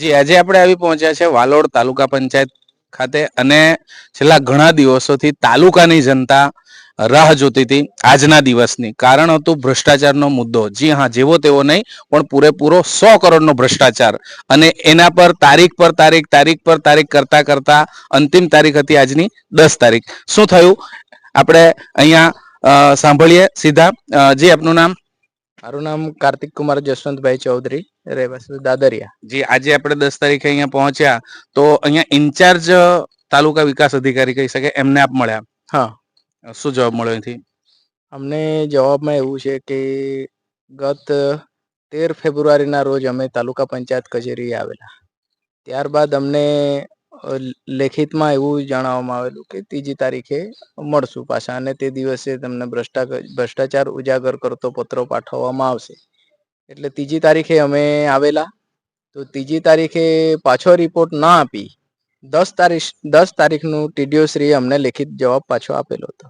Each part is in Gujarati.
જી, આજે આપણે આવી પહોંચ્યા છે વાલોડ તાલુકા પંચાયત ખાતે અને છેલ્લા ઘણા દિવસોથી તાલુકાની જનતા રાહ જોતી હતી આજના દિવસની. કારણ હતું ભ્રષ્ટાચારનો મુદ્દો. જી હા, જેવો તેવો નહીં, પણ પૂરેપૂરો સો કરોડનો ભ્રષ્ટાચાર. અને એના પર તારીખ પર તારીખ તારીખ પર તારીખ કરતા કરતા અંતિમ તારીખ હતી આજની, દસ તારીખ. શું થયું? આપણે અહીંયા સાંભળીએ સીધા. જી, આપનું નામ? મારું નામ કાર્તિક કુમાર જસવંતભાઈ ચૌધરી રહેવાસી દાદરિયા. જી આજે આપણે દસ તારીખે અહીંયા પહોંચ્યા તો અહીંયા ઇન્ચાર્જ તાલુકા વિકાસ અધિકારી કહી શકે એમને આપ મળ્યા. હા. શું જવાબ મળ્યો અહીંથી? અમને જવાબમાં એવું છે કે ગત તેર ફેબ્રુઆરીના રોજ અમે તાલુકા પંચાયત કચેરીએ આવેલા. ત્યારબાદ અમને લેખિતમાં એવું જણાવવામાં આવેલું કે ત્રીજી તારીખે મળશું પાછા અને તે દિવસે તમને ભ્રષ્ટા ભ્રષ્ટાચાર ઉજાગર કરતો પત્રો પાઠવવામાં આવશે. એટલે ત્રીજી તારીખે અમે આવેલા. તો ત્રીજી તારીખે પાછો રિપોર્ટ ના આપી. દસ તારીખ, દસ તારીખનું ટીડીઓ શ્રીએ અમને લેખિત જવાબ પાછો આપેલો હતો.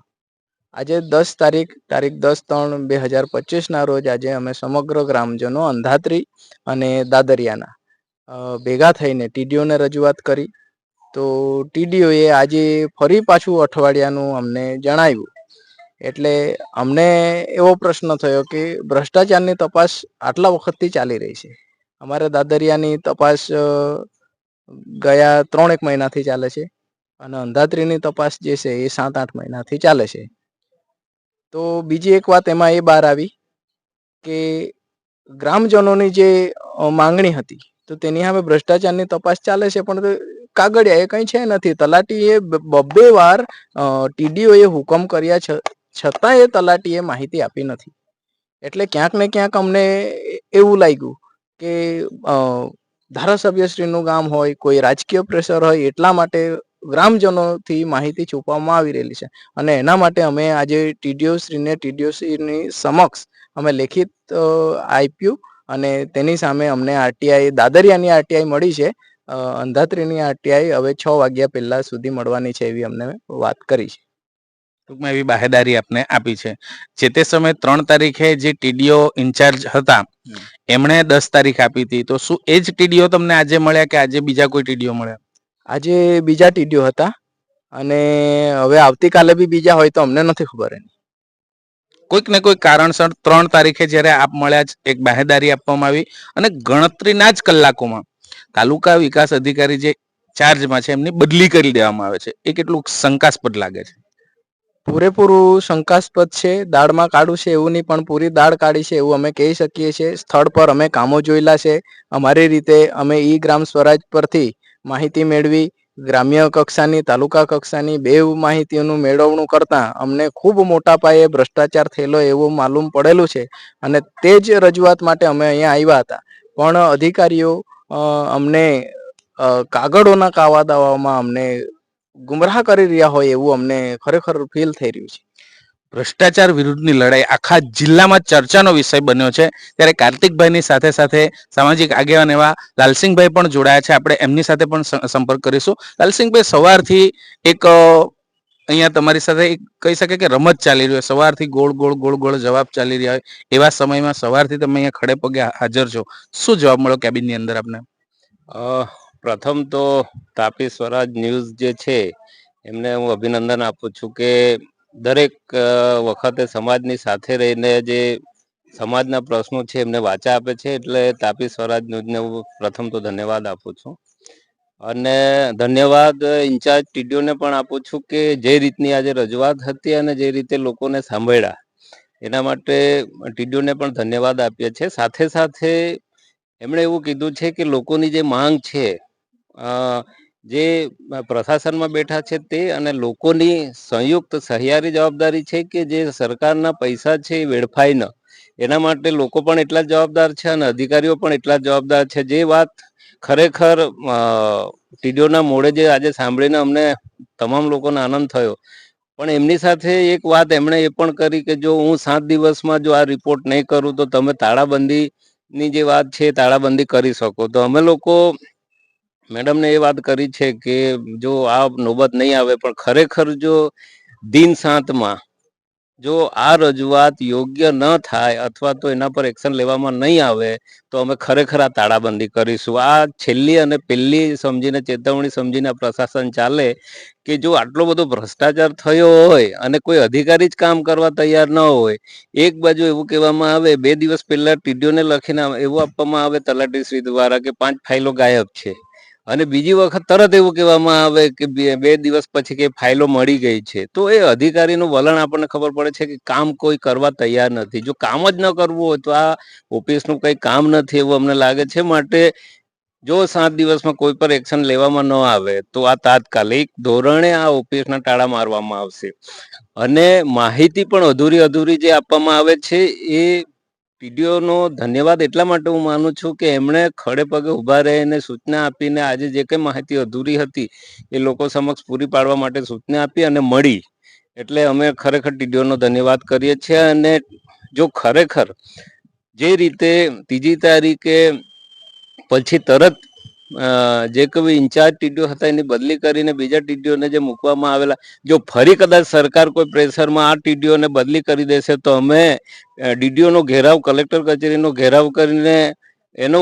આજે દસ તારીખ તારીખ દસ ત્રણ બે હજાર પચીસના રોજ આજે અમે સમગ્ર ગ્રામજનો અંધાત્રી અને દાદરિયાના ભેગા થઈને ટીડીઓને રજૂઆત કરી. તો ટીડીઓએ આજે ફરી પાછું અઠવાડિયાનું અમને જણાવ્યું. એટલે અમને એવો પ્રશ્ન થયો કે ભ્રષ્ટાચારની તપાસ આટલા વખતથી ચાલી રહી છે. અમારે દાદરિયાની તપાસ ગયા ત્રણ એક મહિનાથી ચાલે છે અને અંધાત્રીની તપાસ જે છે એ સાત આઠ મહિનાથી ચાલે છે. તો બીજી એક વાત એમાં એ બહાર આવી કે ગ્રામજનોની જે માંગણી હતી તો તેની સામે ભ્રષ્ટાચારની તપાસ ચાલે છે પણ તે કાગળિયા એ કંઈ છે નથી. તલાટીએ બબ્બે વાર ટીડીઓએ હુકમ કર્યા છતાં એ તલાટીએ માહિતી આપી નથી. એટલે ક્યાંક ને ક્યાંક અમને એવું લાગ્યું કે ધારાસભ્યશ્રીનું ગામ હોય, કોઈ રાજકીય પ્રેશર હોય, એટલા માટે ગ્રામજનોથી માહિતી છુપાવવામાં આવી રહેલી છે. અને એના માટે અમે આજે ટીડીઓશ્રીને ટીડીઓશ્રીની સમક્ષ અમે લેખિત આપ્યું અને તેની સામે અમને આરટીઆઈ, દાદરિયાની આરટીઆઈ મળી છે. અંધાત્રીની આરટીઆઈ હવે છ વાગ્યા પહેલા સુધી મળવાની છે એવી અમને વાત કરી છે. ટૂંકમાં એવી બાહેદારી આપને આપી છે. જે તે સમયે ત્રણ તારીખે જે ટીડીઓ ઇન્ચાર્જ હતા એમણે દસ તારીખ આપી હતી. તો શું એ જ ટીડીઓ તમને આજે મળ્યા કે આજે બીજા કોઈ ટીડીઓ મળ્યા? આજે બીજા ટીડીઓ હતા અને હવે આવતીકાલે બી બીજા હોય તો અમને નથી ખબર એની. કોઈક ને કોઈક કારણસર ત્રણ તારીખે જ્યારે આપ મળ્યા એક બાહેદારી આપવામાં આવી અને ગણતરીના જ કલાકોમાં તાલુકા વિકાસ અધિકારી જે ચાર્જમાં છે, એમની બદલી કરી દેવામાં આવે છે. એ કેટલું શંકાસ્પદ લાગે છે. પૂરેપૂરું શંકાસ્પદ છે, દાળમાં કાઢું છે એવું નહીં, પણ પૂરી દાળ કાઢી છે એવું અમે કહી શકીએ છીએ. સ્થળ પર અમે કામો જોયેલા છે. અમારી રીતે અમે ઈ ગ્રામ સ્વરાજ પરથી માહિતી મેળવી, ગ્રામ્ય કક્ષાની, તાલુકા કક્ષાની બે માહિતીઓનું મેળવણું કરતાં અમને ખૂબ મોટા પાયે ભ્રષ્ટાચાર થયેલો એવું માલુમ પડેલું છે. અને તે જ રજૂઆત માટે અમે અહીંયા આવ્યા હતા. પણ અધિકારીઓ અમને કાગળોના કાવા દાવામાં અમને ગુમરાહ કરી રહ્યા હોય એવું અમને ખરેખર ફીલ થઈ રહ્યું છે. ભ્રષ્ટાચાર વિરુદ્ધની લડાઈ આખા જિલ્લામાં ચર્ચાનો વિષય બન્યો છે. ત્યારે કાર્તિકભાઈની સાથે સાથે સામાજિક આગેવાન એવા લાલસિંહભાઈ પણ જોડાયા છે. આપણે એમની સાથે પણ સંપર્ક કરીશું. લાલસિંહભાઈ, સવારથી એક અહીંયા તમારી સાથે કહી શકે કે રમત ચાલી રહી હોય. સવારથી ગોળ ગોળ ગોળ ગોળ જવાબ ચાલી રહ્યા હોય. એવા સમયમાં સવારથી તમે અહીંયા ખડે પગે હાજર છો. શું જવાબ મળ્યો કેબિનની અંદર આપને? પ્રથમ તો તાપી સ્વરાજ ન્યૂઝ જે છે, એમને હું અભિનંદન આપું છું કે દરેક વખતે સમાજની સાથે રહીને જે સમાજના પ્રશ્નો છે એમને વાચા આપે છે. એટલે તાપી સ્વરાજ ન્યૂઝને હું પ્રથમ તો ધન્યવાદ આપું છું. અને ધન્યવાદ ઇન્ચાર્જ ટીડીઓને પણ આપું છું કે જે રીતની આજે રજૂઆત હતી અને જે રીતે લોકોને સાંભળ્યા, એના માટે ટીડીઓને પણ ધન્યવાદ આપીએ છીએ. સાથે સાથે એમણે એવું કીધું છે કે લોકોની જે માંગ છે જે પ્રશાસનમાં બેઠા છે તે અને લોકોની સંયુક્ત સહિયારી જવાબદારી છે કે જે સરકારના પૈસા છે એ વેડફાય ન એના માટે લોકો પણ એટલા જવાબદાર છે અને અધિકારીઓ પણ એટલા જવાબદાર છે. જે વાત ખરેખર ટીડીઓના મોડે જે આજે સાંભળીને અમને તમામ લોકોને આનંદ થયો. પણ એમની સાથે એક વાત એમણે એ પણ કરી કે જો હું સાત દિવસમાં જો આ રિપોર્ટ નહીં કરું તો તમે તાળાબંધીની જે વાત છે તાળાબંધી કરી શકો. તો અમે લોકો, મેડમને એ વાત કરી છે કે જો આ નોબત નહીં આવે પણ ખરેખર જો દિન સાતમાં જો આ રજૂઆત યોગ્ય ન થાય અથવા તો એના પર એક્શન લેવામાં નહીં આવે, તો અમે ખરેખર આ તાળાબંધી કરીશું. આ છેલ્લી અને પહેલી સમજીને ચેતવણી સમજીને પ્રશાસન ચાલે કે જો આટલો બધો ભ્રષ્ટાચાર થયો હોય અને કોઈ અધિકારી જ કામ કરવા તૈયાર ન હોય, એક બાજુ એવું કહેવામાં આવે, બે દિવસ પહેલા ટીડીઓને લખીને એવું આપવામાં આવે તલાટીશ્રી દ્વારા કે પાંચ ફાઇલો ગાયબ છે. અને બીજી વખત તરત એવું કહેવામાં આવે કે બે દિવસ પછી કે ફાઇલો મળી ગઈ છે. તો એ અધિકારીનું વલણ આપણને ખબર પડે છે કે કામ કોઈ કરવા તૈયાર નથી. જો કામ જ ન કરવું હોય તો આ ઓફિસનું કંઈ કામ નથી એવું અમને લાગે છે. માટે જો સાત દિવસમાં કોઈ પર એક્શન લેવામાં ન આવે તો આ તાત્કાલિક ધોરણે આ ઓફિસના ટાળા મારવામાં આવશે. અને માહિતી પણ અધૂરી અધૂરી જે આપવામાં આવે છે એ નો ધન્યવાદ એટલા માટે હું માનું છું કે એમણે ખડે પગે ઊભા રહીને સૂચના આપીને આજે જે કંઈ માહિતી અધૂરી હતી એ લોકો સમક્ષ પૂરી પાડવા માટે સૂચના આપી અને મળી. એટલે અમે ખરેખર ટીડીઓનો ધન્યવાદ કરીએ છીએ અને જો ખરેખર જે રીતે ત્રીજી તારીખે પછી તરત જે કોઈ ઇન્ચાર્જ ટીડીઓ હતા એની બદલી કરીને બીજા ટીડીઓને જે મૂકવામાં આવેલા, જો ફરી કદાચ સરકાર કોઈ પ્રેશરમાં આ ટીડીઓને બદલી કરી દેશે, તો અમે ડીડીઓનો ઘેરાવ, કલેક્ટર કચેરીનો ઘેરાવ કરીને એનો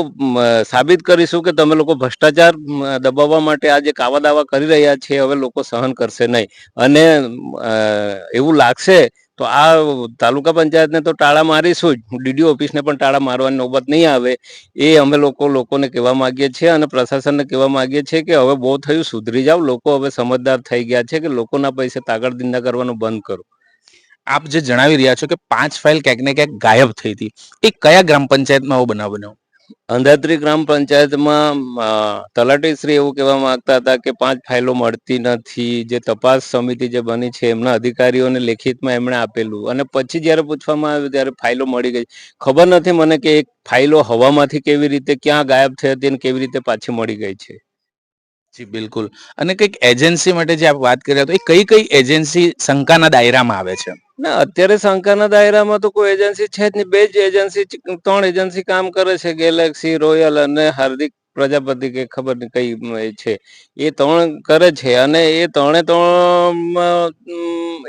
સાબિત કરીશું કે તમે લોકો ભ્રષ્ટાચાર દબાવવા માટે આ જે કાવા દાવા કરી રહ્યા છે, હવે લોકો સહન કરશે નહીં. અને એવું લાગશે તો આ તાલુકા પંચાયતને તો ટાળા મારીશું જ. ડીડીઓ ઓફિસને પણ ટાળા મારવાની નોબત નહીં આવે. એ અમે લોકો લોકોને કહેવા માંગીએ છીએ અને પ્રશાસનને કહેવા માગીએ છીએ કે હવે બહુ થયું, સુધરી જાવ લોકો હવે સમજદાર થઈ ગયા છે કે લોકોના પૈસે દિંદા કરવાનું બંધ કરો. આપ જે જણાવી રહ્યા છો કે પાંચ ફાઇલ ક્યાંક ને ક્યાંક ગાયબ થઈ હતી. એ કયા ગ્રામ પંચાયતમાં આવો બનાવ બન્યો? અંધાત્રી ગ્રામ પંચાયતમાં તલાટી તલાટીશ્રી એવું કહેવા માંગતા હતા કે પાંચ ફાઇલો મળતી નથી, જે તપાસ સમિતિ જે બની છે એમના અધિકારીઓને લેખિતમાં એમણે આપેલું. અને પછી જ્યારે પૂછવામાં આવ્યું ત્યારે ફાઇલો મળી ગઈ. ખબર નથી મને કે એક ફાઇલો હવામાંથી કેવી રીતે, ક્યાં ગાયબ થઈ હતી અને કેવી રીતે પાછી મળી ગઈ છે. જી, બિલકુલ. અને કંઈક એજન્સી માટે જે આપ વાત કરી રહ્યા તો એ કઈ કઈ એજન્સી શંકાના દાયરામાં આવે છે? ના, અત્યારે શંકાના દાયરામાં તો કોઈ એજન્સી છે જ નહીં. બે જ એજન્સી ત્રણ એજન્સી કામ કરે છે ગેલેક્સી રોયલ અને હાર્દિક પ્રજાપતિ કે ખબર નહીં કઈ છે. એ ત્રણ કરે છે અને એ ત્રણે ત્રણ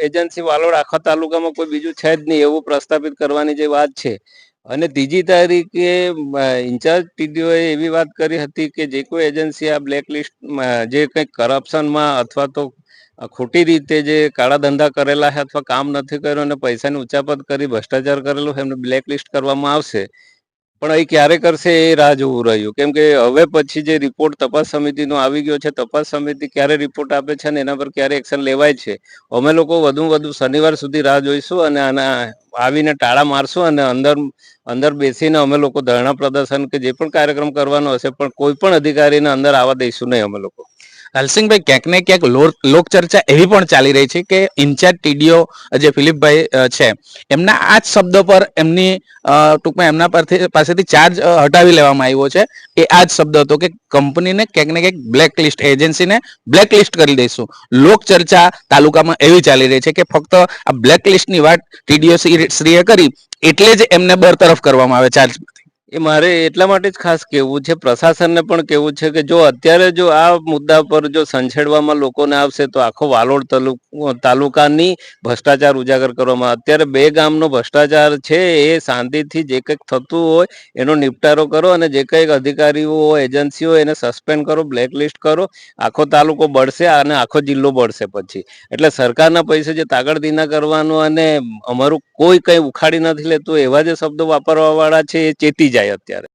એજન્સી વાલોડ આખા તાલુકામાં કોઈ બીજું છે જ નહીં એવું પ્રસ્થાપિત કરવાની જે વાત છે. અને ત્રીજી તારીખે ઇન્ચાર્જ ટીડીઓએ એવી વાત કરી હતી કે જે કોઈ એજન્સી આ બ્લેક લિસ્ટ જે કંઈક કરપ્શનમાં અથવા તો ખોટી રીતે જે કાળા ધંધા કરેલા છે અથવા કામ નથી કર્યું અને પૈસાની ઉચાપત કરી, ભ્રષ્ટાચાર કરેલો એમને બ્લેક લિસ્ટ કરવામાં આવશે. પણ એ ક્યારે કરશે એ રાહ જોવું રહ્યું. કેમ કે હવે પછી જે રિપોર્ટ તપાસ સમિતિનો આવી ગયો છે, તપાસ સમિતિ ક્યારે રિપોર્ટ આપે છે અને એના પર ક્યારે એક્શન લેવાય છે, અમે લોકો વધુ વધુ શનિવાર સુધી રાહ જોઈશું અને આના આવીને ટાળા મારશું અને અંદર અંદર બેસીને અમે લોકો ધરણા પ્રદર્શન કે જે પણ કાર્યક્રમ કરવાનો હશે, પણ કોઈ પણ અધિકારીને અંદર આવવા દઈશું નહીં અમે લોકો. લાલસિંહભાઈ ક્યાંક ને ક્યાંક લો- લોક ચર્ચા એવી પણ ચાલી રહી છે કે ઇન્ચાર્જ ટીડીઓ જે ફિલિપભાઈ છે, એમના આ જ શબ્દ પર એમની ટૂંકમાં એમના પાસેથી ચાર્જ હટાવી લેવામાં આવ્યો છે. એ આ જ શબ્દ હતો કે કંપનીને ક્યાંક ને ક્યાંક બ્લેક લિસ્ટ એજન્સીને બ્લેક લિસ્ટ કરી દઈશું. લોક ચર્ચા તાલુકામાં એવી ચાલી રહી છે કે ફક્ત આ બ્લેક લિસ્ટની વાત ટીડીઓ શ્રીએ કરી, એટલે જ એમને બરતરફ કરવામાં આવે, ચાર્જ એ મારે એટલા માટે જ ખાસ કહેવું છે, પ્રશાસનને પણ કહેવું છે કે જો અત્યારે જો આ મુદ્દા પર જો સંછેડવામાં લોકોને આવશે તો આખો વાલોડ તાલુ- તાલુકાની ભ્રષ્ટાચાર ઉજાગર કરવામાં અત્યારે બે ગામનો ભ્રષ્ટાચાર છે, એ શાંતિથી જે કંઈક થતું હોય એનો નિપટારો કરો અને જે કંઈક અધિકારીઓ હોય એજન્સીઓ એને સસ્પેન્ડ કરો, બ્લેકલિસ્ટ કરો, આખો તાલુકો બળશે અને આખો જિલ્લો બળશે પછી. એટલે સરકારના પૈસે જે તાગડદીના કરવાનું અને અમારું કોઈ કંઈ ઉખાડી નથી લેતું, એવા જે શબ્દો વાપરવા વાળા છે, એ ચેતી જાય અત્યારે.